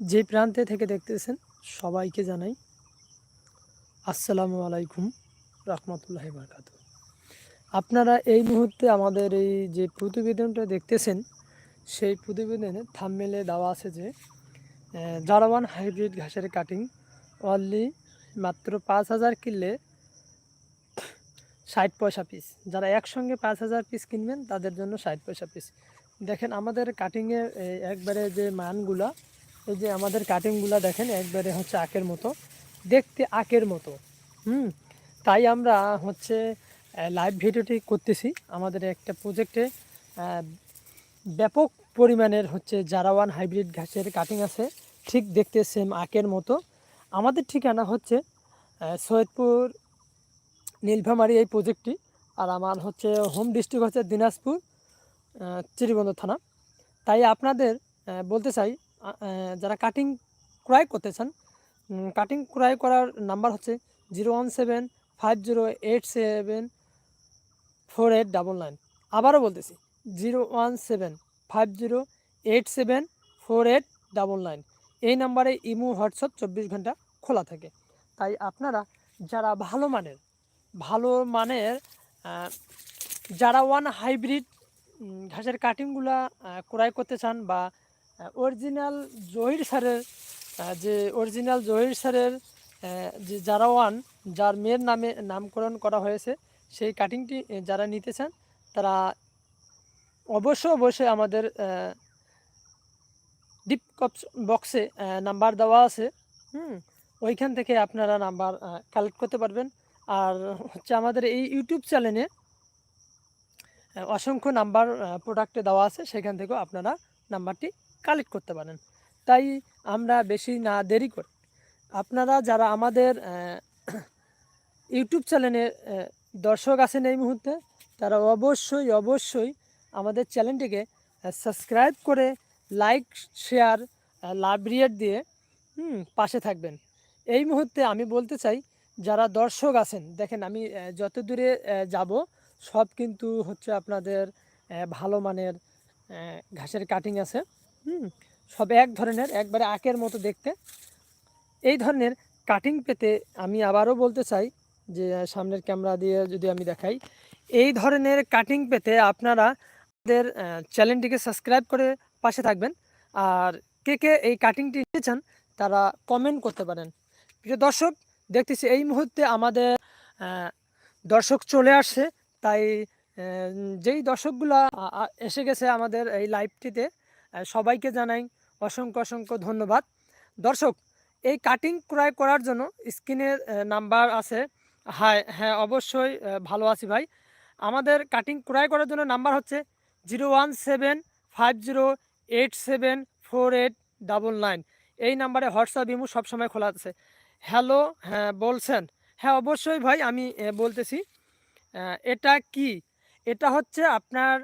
যে প্রান্তে থেকে দেখতেছেন, সবাইকে জানাই আসসালামু আলাইকুম রহমতুল্লাহ বারকাত আপনারা এই মুহূর্তে আমাদের এই যে প্রতিবেদনটা দেখতেছেন, সেই প্রতিবেদনে থামমেলে দেওয়া আছে যে জারাওয়ান হাইব্রিড ঘাসের কাটিং অনলি মাত্র পাঁচ হাজার কিনলে ষাট পয়সা পিস যারা একসঙ্গে পাঁচ হাজার পিস কিনবেন, তাদের জন্য ষাট পয়সা পিস দেখেন আমাদের কাটিংয়ের একবারে যে মানগুলা এই যে আমাদের কাটিংগুলো দেখেন একবারে হচ্ছে আখের মতো। দেখতে আখের মতো। হুম? তাই আমরা হচ্ছে লাইভ ভিডিওটি করতেছি আমাদের একটা প্রজেক্টে ব্যাপক পরিমাণের হচ্ছে জারাওয়ান হাইব্রিড ঘাসের কাটিং আছে। ঠিক দেখতে সেম আখের মতো। আমাদের ঠিকানা হচ্ছে সৈয়দপুর নীলফামারি এই প্রজেক্টটি আর আমার হচ্ছে হোম ডিস্ট্রিক্ট হচ্ছে দিনাজপুর আহ, চিরিবন্দর থানা। তাই আপনাদের বলতে চাই যারা কাটিং ক্রয় করতে চান কাটিং ক্রয় করার নাম্বার হচ্ছে zero one seven five zero eight seven four eight double nine আবারও বলতেছি zero one seven five zero eight seven four eight double nine এই নাম্বারে ইমো, হোয়াটসঅ্যাপ চব্বিশ ঘণ্টা খোলা থাকে। তাই আপনারা যারা ভালো মানের ভালো মানের যারা ওয়ান হাইব্রিড ঘাসের কাটিংগুলা ক্রয় করতে চান বা অরিজিনাল জহির স্যারের যে অরিজিনাল জহির স্যারের যে যারা ওয়ান যার মেয়ের নামে নামকরণ করা হয়েছে, সেই কাটিংটি যারা নিতে চান তারা অবশ্য অবশ্যই আমাদের ডিপ বক্সে নাম্বার দেওয়া আছে, হুম, ওইখান থেকে আপনারা নাম্বার কালেক্ট করতে পারবেন। আর হচ্ছে আমাদের এই ইউটিউব চ্যানেলে অসংখ্য নাম্বার প্রোডাক্টে দেওয়া আছে, সেখান থেকেও আপনারা নাম্বারটি কালেক্ট করতে পারেন। তাই আমরা বেশি না দেরি করে। আপনারা যারা আমাদের ইউটিউব চ্যানেলে দর্শক আছেন এই মুহূর্তে, তারা অবশ্যই অবশ্যই আমাদের চ্যানেলটিকে সাবস্ক্রাইব করে লাইক শেয়ার লাভ রিয়েট দিয়ে, হুম, পাশে থাকবেন। এই মুহূর্তে আমি বলতে চাই, যারা দর্শক আছেন, দেখেন আমি যত দূরে যাব, সব কিন্তু হচ্ছে আপনাদের ভালো মানের ঘাসের কাটিং আছে। হুম, সব এক ধরনের, একবারে আঁকের মতো দেখতে। এই ধরনের কাটিং পেতে আমি আবারও বলতে চাই যে, সামনের ক্যামেরা দিয়ে যদি আমি দেখাই, এই ধরনের কাটিং পেতে আপনারা আমাদের চ্যানেলটিকে সাবস্ক্রাইব করে পাশে থাকবেন। আর কে কে এই কাটিংটি নিতে চান, তারা কমেন্ট করতে পারেন। প্রিয় দর্শক, দেখতেছি এই মুহূর্তে আমাদের দর্শক চলে আসছে। তাই যেই দর্শকগুলা এসে গেছে আমাদের এই লাইভটিতে সবাইকে জানাই অসংখ্য অসংখ্য ধন্যবাদ। দর্শক, এই কাটিং ক্রয় করার জন্য স্ক্রিনের নাম্বার আছে। হ্যাঁ হ্যাঁ অবশ্যই ভালো আছি ভাই। আমাদের কাটিং ক্রয় করার জন্য নাম্বার হচ্ছে zero one seven five zero eight seven four eight double nine এই নাম্বারে হোয়াটসঅ্যাপ ইমো সবসময় খোলা আছে। হ্যালো হ্যাঁ বলছেন। হ্যাঁ অবশ্যই ভাই, আমি বলতেছি। এটা কি? এটা হচ্ছে আপনার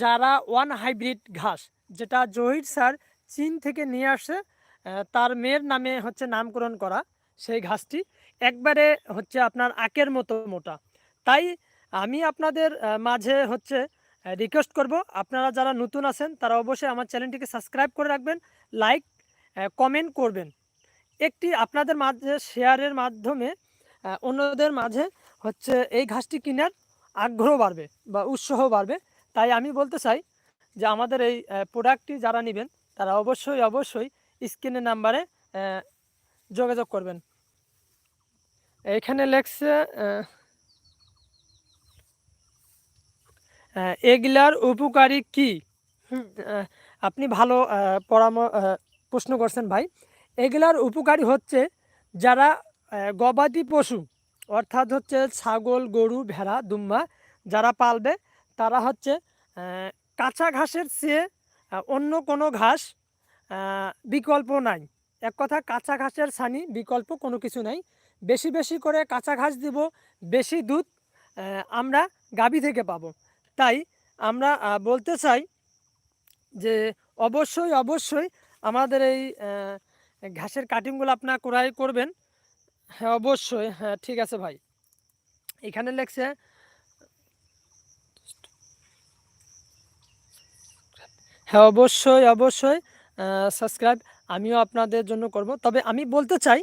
যারা ওয়ান হাইব্রিড ঘাস যেটা জহির স্যার চীন থেকে নিয়ে আসে তার মেয়ের নামে হচ্ছে নামকরণ করা সেই ঘাসটি। একবারে হচ্ছে আপনার আকের মতো মোটা। তাই আমি আপনাদের মাঝে হচ্ছে রিকোয়েস্ট করব। আপনারা যারা নতুন আছেন, তারা অবশ্যই আমার চ্যানেলটিকে সাবস্ক্রাইব করে রাখবেন লাইক কমেন্ট করবেন। একটি আপনাদের মাঝে শেয়ারের মাধ্যমে অন্যদের মাঝে হচ্ছে এই ঘাসটি কেনার আগ্রহ বাড়বে বা উৎসাহ বাড়বে। তাই আমি বলতে চাই যে আমাদের এই প্রোডাক্টটি যারা নেবেন তারা অবশ্যই অবশ্যই স্ক্রিনের নাম্বারে যোগাযোগ করবেন। এখানে লেখছে এগুলার উপকারী কি? আপনি ভালো পরাম প্রশ্ন করছেন ভাই। এগুলার উপকারী হচ্ছে যারা গবাদি পশু অর্থাৎ হচ্ছে ছাগল গরু ভেড়া দুম্বা যারা পালবে তারা হচ্ছে কাঁচা ঘাসের চেয়ে অন্য কোনো ঘাস বিকল্প নাই। এক কথা, কাঁচা ঘাসের ছানি বিকল্প কোনো কিছু নাই। বেশি বেশি করে কাঁচা ঘাস দিব, বেশি দুধ আমরা গাভী থেকে পাবো। তাই আমরা বলতে চাই যে অবশ্যই অবশ্যই আমাদের এই ঘাসের কাটিংগুলো আপনার ক্রয় করবেন। হ্যাঁ অবশ্যই। হ্যাঁ ঠিক আছে ভাই। এখানে লেখছে হ্যাঁ অবশ্যই অবশ্যই সাবস্ক্রাইব আমিও আপনাদের জন্য করব। তবে আমি বলতে চাই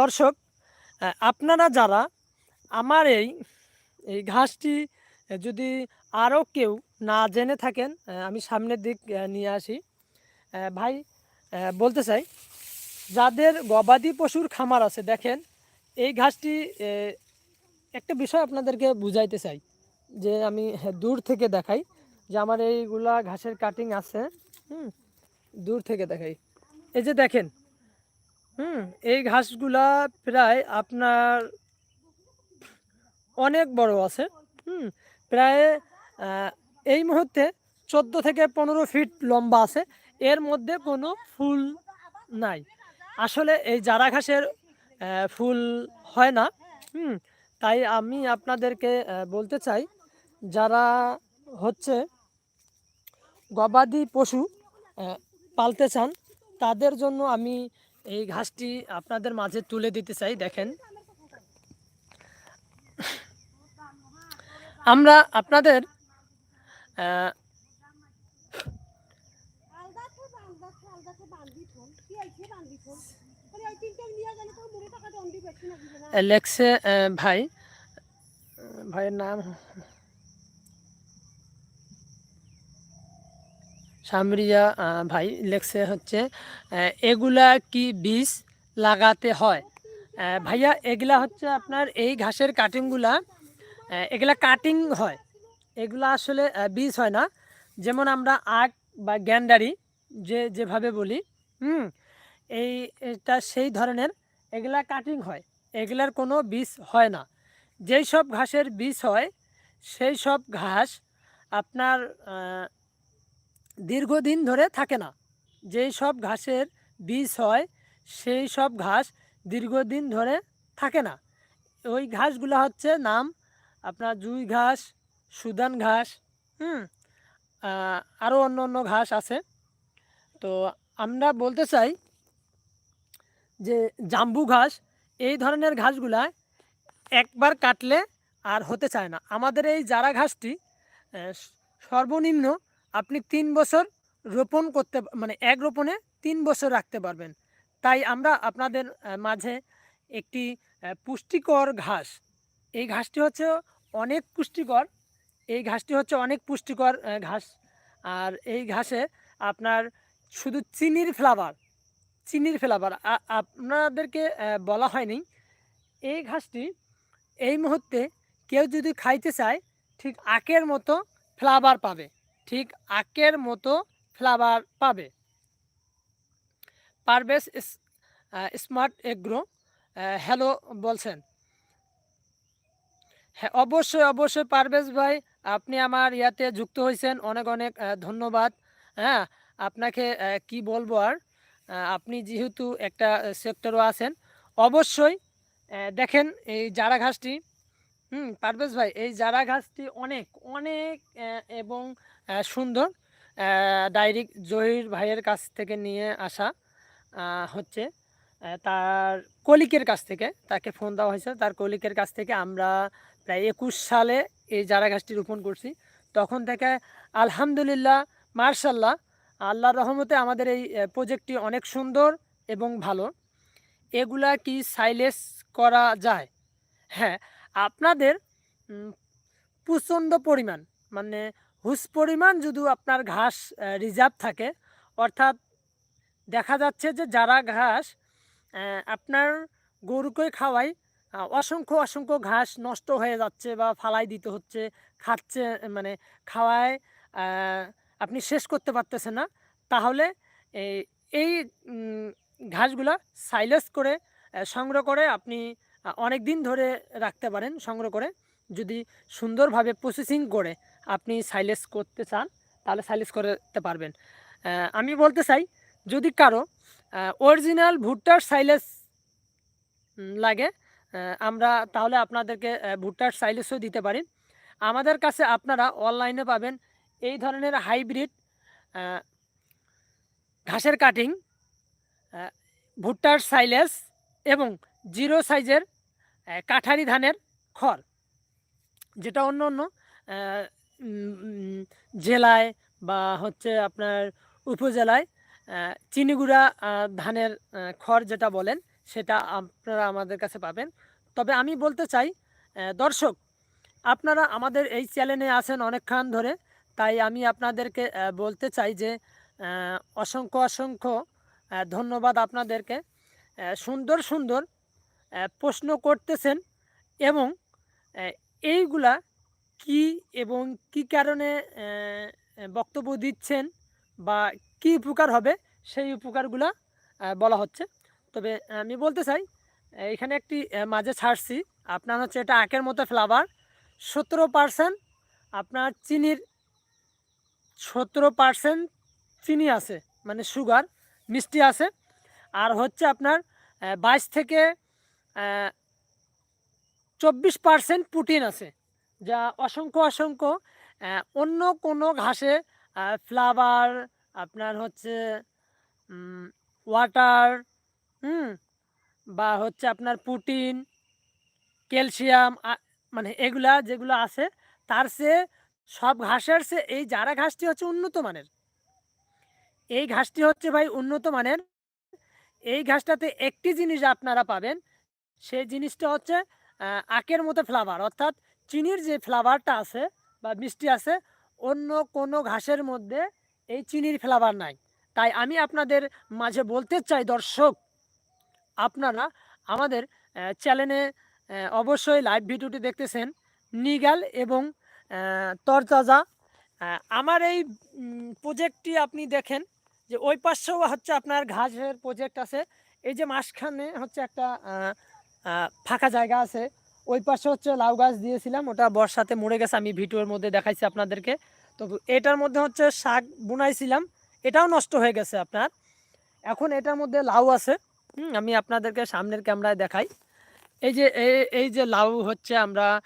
দর্শক আপনারা যারা আমার এই এই ঘাসটি যদি আরও কেউ না জেনে থাকেন আমি সামনের দিক নিয়ে আসি। ভাই বলতে চাই, যাদের গবাদি পশুর খামার আছে, দেখেন, এই ঘাসটি একটা বিষয় আপনাদেরকে বুঝাইতে চাই, যে আমি দূর থেকে দেখাই। যে আমার এইগুলা ঘাসের কাটিং আছে, হুম, দূর থেকে দেখাই। এই যে দেখেন, হুম, এই ঘাসগুলা প্রায় আপনার অনেক বড় আছে, হুম, প্রায় এই মুহূর্তে চোদ্দ থেকে পনেরো ফিট লম্বা আছে, এর মধ্যে কোনো ফুল নাই। আসলে এই জারা ঘাসের ফুল হয় না, হুম, তাই আমি আপনাদেরকে বলতে চাই, যারা হচ্ছে গবাদি পশু পালতে চান, তাদের জন্য আমি এই ঘাসটি আপনাদের মাঝে তুলে দিতে চাই, দেখেন। আমরা আপনাদের আলদাতে আলদাতে আলদাতে বান্ধি থন কি আইছে বান্ধি থন আরে ওই তিনটা নিয়ে গেলে তো মুড়ে টাকা দন্ডি বেশি না দিবে না লেখছে আহ, ভাই আহ, ভাইয়ের নাম সামরিয়া ভাই লেখছে হচ্ছে এগুলা কি বীজ লাগাতে হয়? ভাইয়া, এগুলা হচ্ছে আপনার এই ঘাসের কাটিংগুলা এগুলা কাটিং হয়। এগুলা আসলে বীজ হয় না। যেমন আমরা আখ বা গ্যান্ডারি যে, যেভাবে বলি, হুম, এই, এটা সেই ধরনের এগুলা কাটিং হয়। এগুলার কোনো বীজ হয় না। যেই সব ঘাসের বীজ হয়, সেই সব ঘাস আপনার দীর্ঘদিন ধরে থাকে না। যেই সব ঘাসের বীজ হয়, সেই সব ঘাস দীর্ঘদিন ধরে থাকে না। ওই ঘাসগুলো হচ্ছে নাম আপনার জুই ঘাস, সুদান ঘাস, হুম আরও অন্য অন্য ঘাস আছে। তো আমরা বলতে চাই যে জাম্বু ঘাস, এই ধরনের ঘাসগুলা একবার কাটলে আর হতে চায় না। আমাদের এই জারা ঘাসটি সর্বনিম্ন আপনি তিন বছর রোপণ করতে মানে এক রোপণে তিন বছর রাখতে পারবেন। তাই আমরা আপনাদের মাঝে একটি পুষ্টিকর ঘাস, এই ঘাসটি হচ্ছে অনেক পুষ্টিকর, এই ঘাসটি হচ্ছে অনেক পুষ্টিকর ঘাস। আর এই ঘাসে আপনার শুধু চিনির ফ্লেভার চিনির ফ্লেভার আপনাদেরকে বলা হয়নি। এই ঘাসটি এই মুহূর্তে কেউ যদি খাইতে চায়, ঠিক আখের মতো ফ্লাভার পাবে। ঠিক আখের মতো ফ্লাভার পাবে। পারভেজ স্মার্ট এগ্রো হ্যালো বলছেন। হ্যাঁ অবশ্যই অবশ্যই পারভেজ ভাই, আপনি আমার ইয়াতে যুক্ত হয়েছেন অনেক অনেক ধন্যবাদ। হ্যাঁ আপনাকে কি বলব আর আপনি যেহেতু একটা সেক্টরও আছেন, অবশ্যই দেখেন এই জারা ঘাসটি। হুম, পারভেজ ভাই, এই জারা ঘাসটি অনেক অনেক এবং সুন্দর। ডাইরেক্ট জহির ভাইয়ের কাছ থেকে নিয়ে আসা হচ্ছে তার কলিকের কাছ থেকে তাকে ফোন দেওয়া হয়েছে। তার কলিকের কাছ থেকে আমরা প্রায় একুশ সালে এই জারা গাছটি রোপণ করছি। তখন থেকে আলহামদুলিল্লাহ, মার্শাল্লাহ, আল্লাহর রহমতে আমাদের এই প্রজেক্টটি অনেক সুন্দর এবং ভালো। এগুলা কি সাইলেস করা যায়? হ্যাঁ আপনাদের প্রচণ্ড পরিমাণ মানে হুস পরিমাণ যদি আপনার ঘাস রিজার্ভ থাকে, অর্থাৎ দেখা যাচ্ছে যে যারা ঘাস আপনার গরুকে খাওয়াই অসংখ্য অসংখ্য ঘাস নষ্ট হয়ে যাচ্ছে বা ফালাই দিতে হচ্ছে, খাচ্ছে মানে খাওয়ায় আপনি শেষ করতে পারতেছেন না, তাহলে এই ঘাসগুলা সাইলেস করে সংগ্রহ করে আপনি অনেক দিন ধরে রাখতে পারেন, সংগ্রহ করে, যদি সুন্দরভাবে প্রসেসিং করে। আপনি সাইলেস করতে চান, তাহলে সাইলেস করতে পারবেন। আমি বলতে চাই, যদি কারও অরিজিনাল ভুট্টার সাইলেস লাগে আমরা তাহলে আপনাদেরকে ভুট্টার সাইলেসও দিতে পারি। আমাদের কাছে আপনারা অনলাইনে পাবেন এই ধরনের হাইব্রিড ঘাসের কাটিং ভুট্টার সাইলেস এবং জিরো সাইজের কাঠারি ধানের খড়, যেটা অন্য অন্য জেলায় বা হচ্ছে আপনার উপজেলায় চিনিগুড়া ধানের খড় যেটা বলেন, সেটা আপনারা আমাদের কাছে পাবেন। তবে আমি বলতে চাই দর্শক, আপনারা আমাদের এই চ্যানেলে আছেন অনেকক্ষণ ধরে, তাই আমি আপনাদেরকে বলতে চাই যে অসংখ্য অসংখ্য ধন্যবাদ আপনাদেরকে। সুন্দর সুন্দর প্রশ্ন করতেছেন এবং এইগুলা কি এবং কি কারণে বক্তব্য দিচ্ছেন বা কি উপকার হবে, সেই উপকারগুলা বলা হচ্ছে। তবে আমি বলতে চাই এখানে একটি মাঝে ছাড়ছি। আপনার হচ্ছে এটা আখের মতো ফ্লাভার। সতেরো পার্সেন্ট আপনার চিনির সতেরো পার্সেন্ট চিনি আছে মানে সুগার, মিষ্টি আছে। আর হচ্ছে আপনার বাইশ থেকে চব্বিশ পার্সেন্ট প্রোটিন আছে। যা অসংখ্য অসংখ্য অন্য কোনো ঘাসে ফ্লাভার আপনার হচ্ছে ওয়াটার হুম, বা হচ্ছে আপনার প্রোটিন ক্যালসিয়াম মানে এগুলা যেগুলো আছে, তার সে সব ঘাসের সে এই যারা ঘাসটি হচ্ছে উন্নত মানের, এই ঘাসটি হচ্ছে ভাই উন্নত মানের, এই ঘাসটাতে একটি জিনিস আপনারা পাবেন, সেই জিনিসটা হচ্ছে আখের মতো ফ্লাভার অর্থাৎ চিনির যে ফ্লেভারটা আছে বা মিষ্টি আছে, অন্য কোনো ঘাসের মধ্যে এই চিনির ফ্লেভার নাই। তাই আমি আপনাদের মাঝে বলতে চাই, দর্শক, আপনারা আমাদের চ্যানেলে অবশ্যই লাইভ ভিডিওটি দেখতেছেন। নিগাল এবং তরতাজা আমার এই প্রজেক্টটি আপনি দেখেন যে ওই পাশেও হচ্ছে আপনার ঘাসের প্রজেক্ট আছে। এই যে মাঝখানে হচ্ছে একটা ফাঁকা জায়গা আছে। ওই পাশে হচ্ছে লাউ গাছ দিয়েছিলাম, ওটা বর্ষাতে মরে গেছে, আমি ভিডিওর মধ্যে দেখাইছি আপনাদেরকে। তো এটার মধ্যে হচ্ছে শাক বুনাইছিলাম, এটাও নষ্ট হয়ে গেছে আপনার। এখন এটার মধ্যে লাউ আছে আমি আপনাদেরকে সামনের ক্যামেরায় দেখাই। এই যে, এই- যে লাউ হচ্ছে আমরা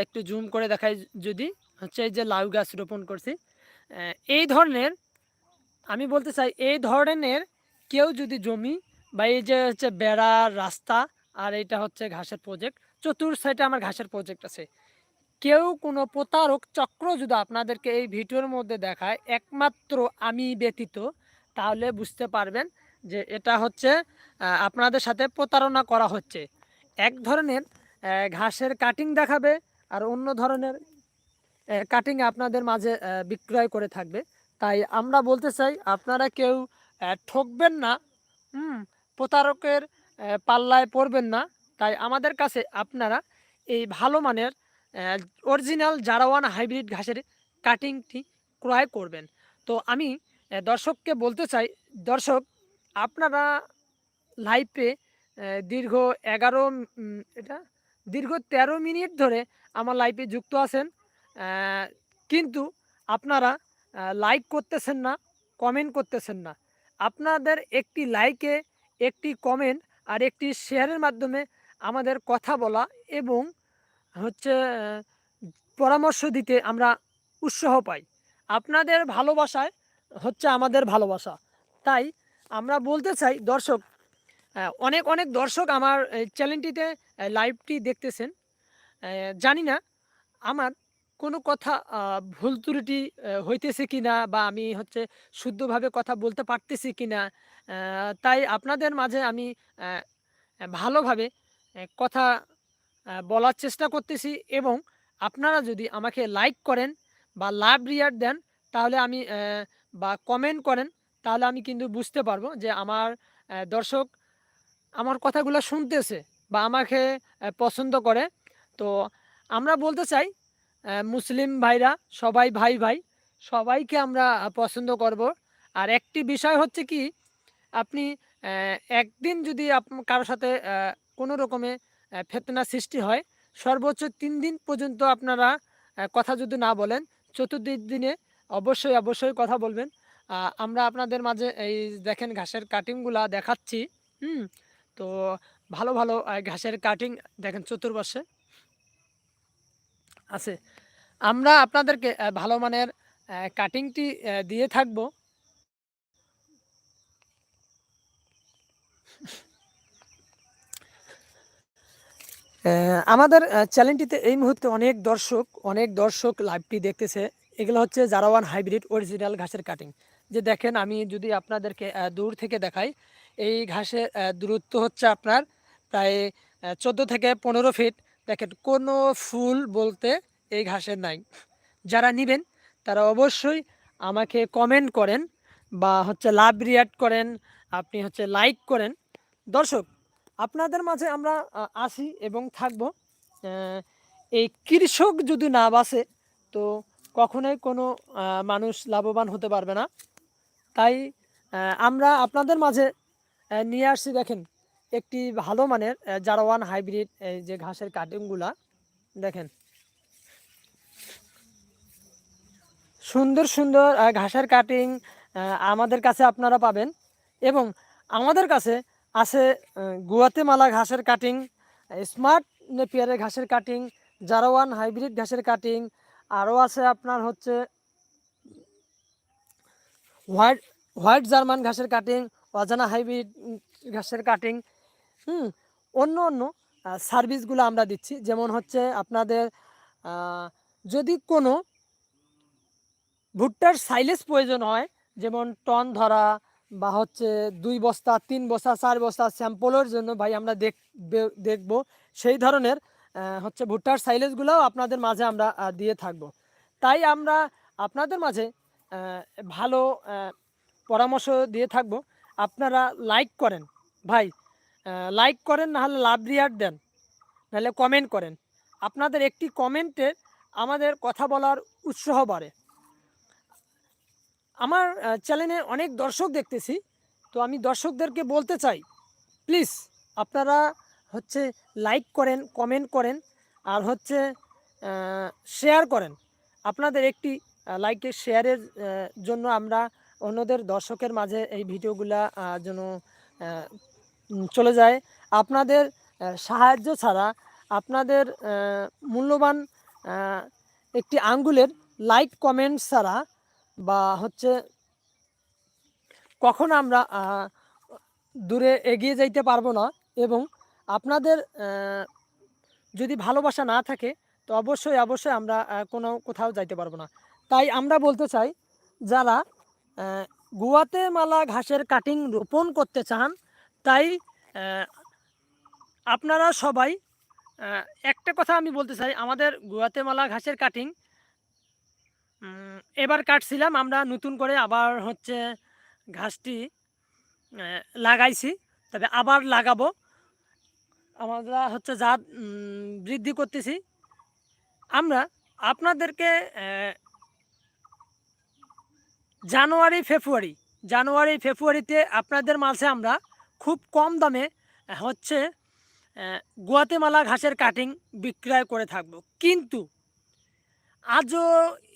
একটু জুম করে দেখাই যদি, হচ্ছে এই যে লাউ গাছ রোপণ করছি। এই ধরনের, আমি বলতে চাই, এই ধরনের কেউ যদি জমি বা এই যে হচ্ছে বেড়া, রাস্তা আর এইটা হচ্ছে ঘাসের প্রজেক্ট চতুর সাইডে আমার ঘাসের প্রজেক্ট আছে। কেউ কোনো প্রতারক চক্র যদি আপনাদেরকে এই ভিডিওর মধ্যে দেখায়, একমাত্র আমি ব্যতীত, তাহলে বুঝতে পারবেন যে এটা হচ্ছে আপনাদের সাথে প্রতারণা করা হচ্ছে। এক ধরনের ঘাসের কাটিং দেখাবে আর অন্য ধরনের কাটিং আপনাদের মাঝে বিক্রয় করে থাকবে। তাই আমরা বলতে চাই, আপনারা কেউ ঠকবেন না, হুম, প্রতারকের পাল্লায় পড়বেন না। তাই আমাদের কাছে আপনারা এই ভালো মানের অরিজিনাল জারাওয়ান হাইব্রিড ঘাসের কাটিংটি ক্রয় করবেন। তো আমি দর্শককে বলতে চাই, দর্শক, আপনারা লাইভে দীর্ঘ এগারো এটা, দীর্ঘ তেরো মিনিট ধরে আমার লাইভে যুক্ত আছেন। কিন্তু আপনারা লাইক করতেছেন না কমেন্ট করতেছেন না। আপনাদের একটি লাইকে একটি কমেন্ট আর একটি শেয়ারের মাধ্যমে আমাদের কথা বলা এবং হচ্ছে পরামর্শ দিতে আমরা উৎসাহ পাই। আপনাদের ভালোবাসায় হচ্ছে আমাদের ভালোবাসা। তাই আমরা বলতে চাই, দর্শক অনেক অনেক দর্শক আমার চ্যানেলটিতে লাইভটি দেখতেছেন। জানি না আমার কোনো কথা ভুল ত্রুটি হইতেছে কি না বা আমি হচ্ছে শুদ্ধভাবে কথা বলতে পারতেছি কি না তাই আপনাদের মাঝে আমি ভালোভাবে কথা বলার চেষ্টা করতেছি এবং আপনারা যদি আমাকে লাইক করেন বা লাভ রিয়ার দেন, তাহলে আমি বা কমেন্ট করেন, তাহলে আমি কিন্তু বুঝতে পারব যে আমার দর্শক আমার কথাগুলো শুনতেছে বা আমাকে পছন্দ করে। তো আমরা বলতে চাই মুসলিম ভাইরা, সবাই ভাই ভাই, সবাইকে আমরা পছন্দ করব। আর একটি বিষয় হচ্ছে কি, আপনি একদিন যদি আপ কারোর সাথে কোনো রকমে ফেতনা সৃষ্টি হয়, সর্বোচ্চ তিন দিন পর্যন্ত আপনারা কথা যদি না বলেন, চতুর্দিক দিনে অবশ্যই অবশ্যই কথা বলবেন। আমরা আপনাদের মাঝে এই দেখেন ঘাসের কাটিংগুলা দেখাচ্ছি, হুম? তো ভালো ভালো ঘাসের কাটিং দেখেন চতুর্পাশে আছে। আমরা আপনাদেরকে ভালো মানের কাটিংটি দিয়ে থাকব। আমাদের চ্যানেলটিতে এই মুহূর্তে অনেক দর্শক অনেক দর্শক লাইভটি দেখতেছে। এগুলো হচ্ছে জারাওয়ান হাইব্রিড অরিজিনাল ঘাসের কাটিং যে দেখেন, আমি যদি আপনাদেরকে দূর থেকে দেখাই, এই ঘাসের দূরত্ব হচ্ছে আপনার প্রায় চোদ্দ থেকে পনেরো ফিট দেখেন, কোনো ফুল বলতে এই ঘাসের নাই। যারা নেবেন, তারা অবশ্যই আমাকে কমেন্ট করেন বা হচ্ছে লাভ রিয়াক্ট করেন, আপনি হচ্ছে লাইক করেন। দর্শক আপনাদের মাঝে আমরা আসি এবং থাকব। এই কৃষক যদি না বাসে তো কখনোই কোনো মানুষ লাভবান হতে পারবে না। তাই আমরা আপনাদের মাঝে নিয়ে আসছি দেখেন একটি ভালো মানের আহ, জারওয়ান হাইব্রিড এই যে ঘাসের কাটিংগুলা দেখেন। সুন্দর সুন্দর ঘাসের কাটিং আমাদের কাছে আপনারা পাবেন এবং আমাদের কাছে আছে আহ, গুয়াতেমালা ঘাসের কাটিং স্মার্ট নেপিয়ারের ঘাসের কাটিং জারোয়ান হাইব্রিড ঘাসের কাটিং আরও আছে আপনার হচ্ছে হোয়াইট হোয়াইট জার্মান ঘাসের কাটিং অজানা হাইব্রিড ঘাসের কাটিং হুম অন্য অন্য সার্ভিসগুলো আমরা দিচ্ছি। যেমন হচ্ছে আপনাদের যদি কোনো ভুট্টার সাইলেজ প্রয়োজন হয় যেমন টন ধরা বা হচ্ছে দুই বস্তা, তিন বস্তা, চার বস্তা স্যাম্পলের জন্য ভাই আমরা দেখ দেখব। সেই ধরনের হচ্ছে ভুট্টার সাইলেজগুলোও আপনাদের মাঝে আমরা দিয়ে থাকব। তাই আমরা আপনাদের মাঝে ভালো পরামর্শ দিয়ে থাকব। আপনারা লাইক করেন ভাই লাইক করেন নাহলে লাভ রিয়াক্ট দেন, নাহলে কমেন্ট করেন। আপনাদের একটি কমেন্টে আমাদের কথা বলার উৎসাহ বাড়ে। আমার চ্যানেলে অনেক দর্শক দেখতেছি, তো আমি দর্শকদেরকে বলতে চাই প্লিজ আপনারা হচ্ছে লাইক করেন কমেন্ট করেন, আর হচ্ছে শেয়ার করেন। আপনাদের একটি লাইকের শেয়ারের জন্য আমরা অন্যদের দর্শকের মাঝে এই ভিডিওগুলা যেন চলে যায়। আপনাদের সাহায্য ছাড়া আপনাদের মূল্যবান একটি আঙ্গুলের লাইক কমেন্ট ছাড়া বা হচ্ছে কখন আমরা দূরে এগিয়ে যাইতে পারব না এবং আপনাদের যদি ভালোবাসা না থাকে, তো অবশ্যই অবশ্যই আমরা কোনো কোথাও যাইতে পারব না। তাই আমরা বলতে চাই, যারা গুয়াতেমালা ঘাসের কাটিং রোপণ করতে চান, তাই আপনারা সবাই একটা কথা আমি বলতে চাই, আমাদের গুয়াতেমালা ঘাসের কাটিং এবার কাটছিলাম, আমরা নতুন করে আবার হচ্ছে ঘাসটি লাগাইছি। তবে আবার লাগাবো। আমরা হচ্ছে জাত বৃদ্ধি করতেছি। আমরা আপনাদেরকে জানুয়ারি, ফেব্রুয়ারি, জানুয়ারি, ফেব্রুয়ারিতে আপনাদের মাঝে আমরা খুব কম দামে হচ্ছে গুয়াতেমালা ঘাসের কাটিং বিক্রয় করে থাকব। কিন্তু আজও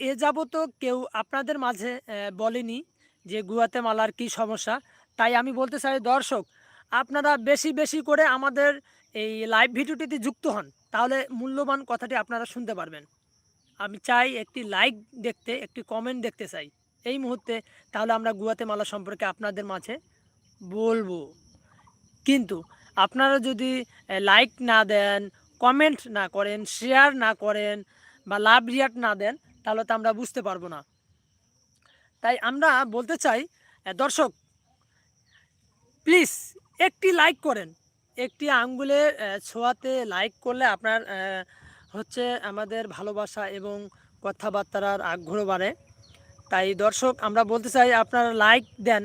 এ যাবত কেউ আপনাদের মাঝে বলেনি যে গুয়াতেমালার কি সমস্যা। তাই আমি বলতে চাই, দর্শক, আপনারা বেশি বেশি করে আমাদের এই লাইভ ভিডিওটিতে যুক্ত হন। তাহলে মূল্যবান কথাটি আপনারা শুনতে পারবেন। আমি চাই একটি লাইক দেখতে, একটি কমেন্ট দেখতে চাই। এই মুহূর্তে তাহলে আমরা গুয়াতেমালা সম্পর্কে আপনাদের মাঝে বলব। কিন্তু আপনারা যদি লাইক না দেন কমেন্ট না করেন শেয়ার না করেন বা লাভ রিয়াক্ট না দেন তাহলে তো আমরা বুঝতে পারব না। তাই আমরা বলতে চাই দর্শক প্লিজ একটি লাইক করেন। একটি আঙ্গুলের আহ, ছোঁয়াতে লাইক করলে আপনার হচ্ছে আমাদের ভালোবাসা এবং কথাবার্তার আগ্রহ বাড়ে। তাই দর্শক আমরা বলতে চাই আপনারা লাইক দেন।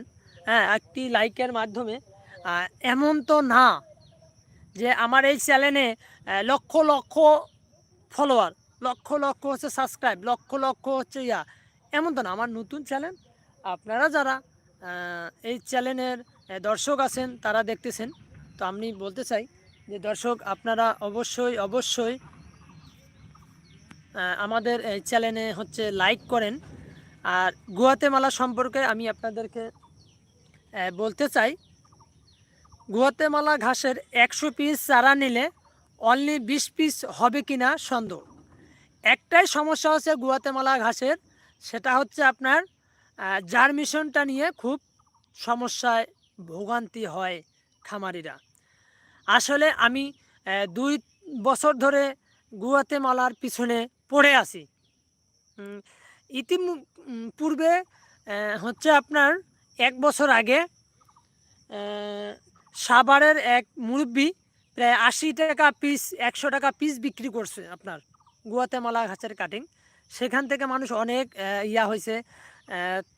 হ্যাঁ একটি লাইকের মাধ্যমে। এমন তো না যে আমার এই চ্যানেলে লক্ষ লক্ষ ফলোয়ার লক্ষ লক্ষ হচ্ছে সাবস্ক্রাইব লক্ষ লক্ষ হচ্ছে ইয়া। এমন তো না, আমার নতুন চ্যানেল আপনারা যারা এই চ্যানেলের দর্শক আছেন, তারা দেখতেছেন। তো আমি বলতে চাই যে দর্শক, আপনারা অবশ্যই অবশ্যই আমাদের এই চ্যানেলে হচ্ছে লাইক করেন। আর গুয়াতেমালা সম্পর্কে আমি আপনাদেরকে বলতে চাই গুয়াতেমালা ঘাসের একশো পিস চারা নিলে অনলি বিশ পিস হবে কিনা সন্দেহ। একটাই সমস্যা হচ্ছে গুয়াতেমালা ঘাসের সেটা হচ্ছে আপনার জার্মিশনটা নিয়ে খুব সমস্যায় ভোগান্তি হয় খামারিরা। আসলে আমি দুই বছর ধরে গুয়াতেমালার পিছনে পড়ে আছি। উম, পূর্বে হচ্ছে আপনার এক বছর আগে সাভারের এক মুরব্বি প্রায় আশি টাকা পিস একশো টাকা পিস বিক্রি করছে আপনার। গুয়াতেমালা গাছের কাটিং সেখান থেকে মানুষ অনেক ইয়া হয়েছে।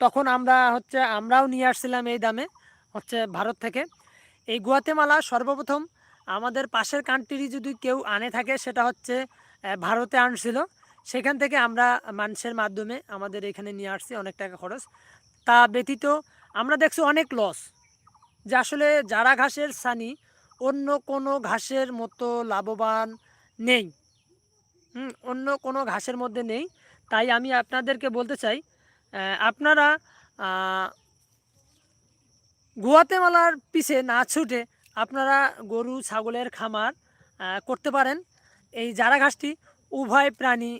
তখন আমরা হচ্ছে, আমরাও নিয়ে আসছিলাম এই দামে, হচ্ছে ভারত থেকে। এই গুয়াতেমালা সর্বপ্রথম আমাদের পাশের কান্ট্রি যদি কেউ আনে থাকে, সেটা হচ্ছে ভারতে আনছিল। সেখান থেকে আমরা মানুষের মাধ্যমে আমাদের এখানে নিয়ে আসছি, অনেক টাকা খরচ। তা ব্যতীত আমরা দেখছি অনেক লস যে আসলে যারা ঘাসের সানি, অন্য কোনো ঘাসের মতো লাভবান নেই। অন্য কোনো ঘাসের মধ্যে নেই। তাই আমি আপনাদেরকে বলতে চাই আপনারা গুয়াতেমালার পিছে না ছুটে আপনারা গরু, ছাগলের খামার করতে পারেন। এই জারা ঘাসটি উভয় প্রাণী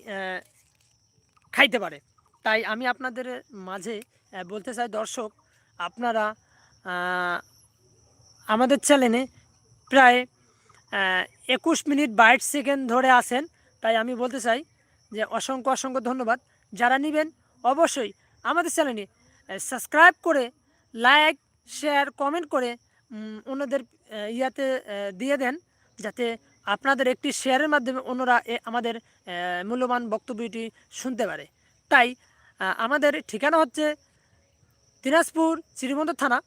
খাইতে পারে। তাই আমি আপনাদের মাঝে বলতে চাই, দর্শক, আপনারা আমাদের চ্যানেলে প্রায় একুশ মিনিট বাইশ সেকেন্ড ধরে আছেন। তাই আমি বলতে চাই যে অসংখ্য অসংখ্য ধন্যবাদ। যারা নেবেন অবশ্যই আমাদের চ্যানেলে সাবস্ক্রাইব করে, লাইক, শেয়ার, কমেন্ট করে অন্যদের ইয়াতে দিয়ে দেন যাতে আপনাদের একটি শেয়ারের মাধ্যমে অন্যরা আমাদের মূল্যবান বক্তব্যটি শুনতে পারে। তাই আমাদের ঠিকানা হচ্ছে দিনাজপুর শ্রীমন্ত থানা,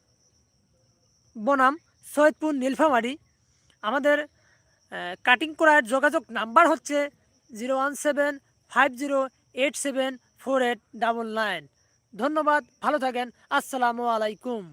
বনাম, সৈয়দপুর, নীলফামারি। আমাদের কাটিং করার যোগাযোগ নাম্বার হচ্ছে zero one seven five zero eight seven four eight double nine. ধন্যবাদ, ভালো থাকেন, আসসালামু আলাইকুম।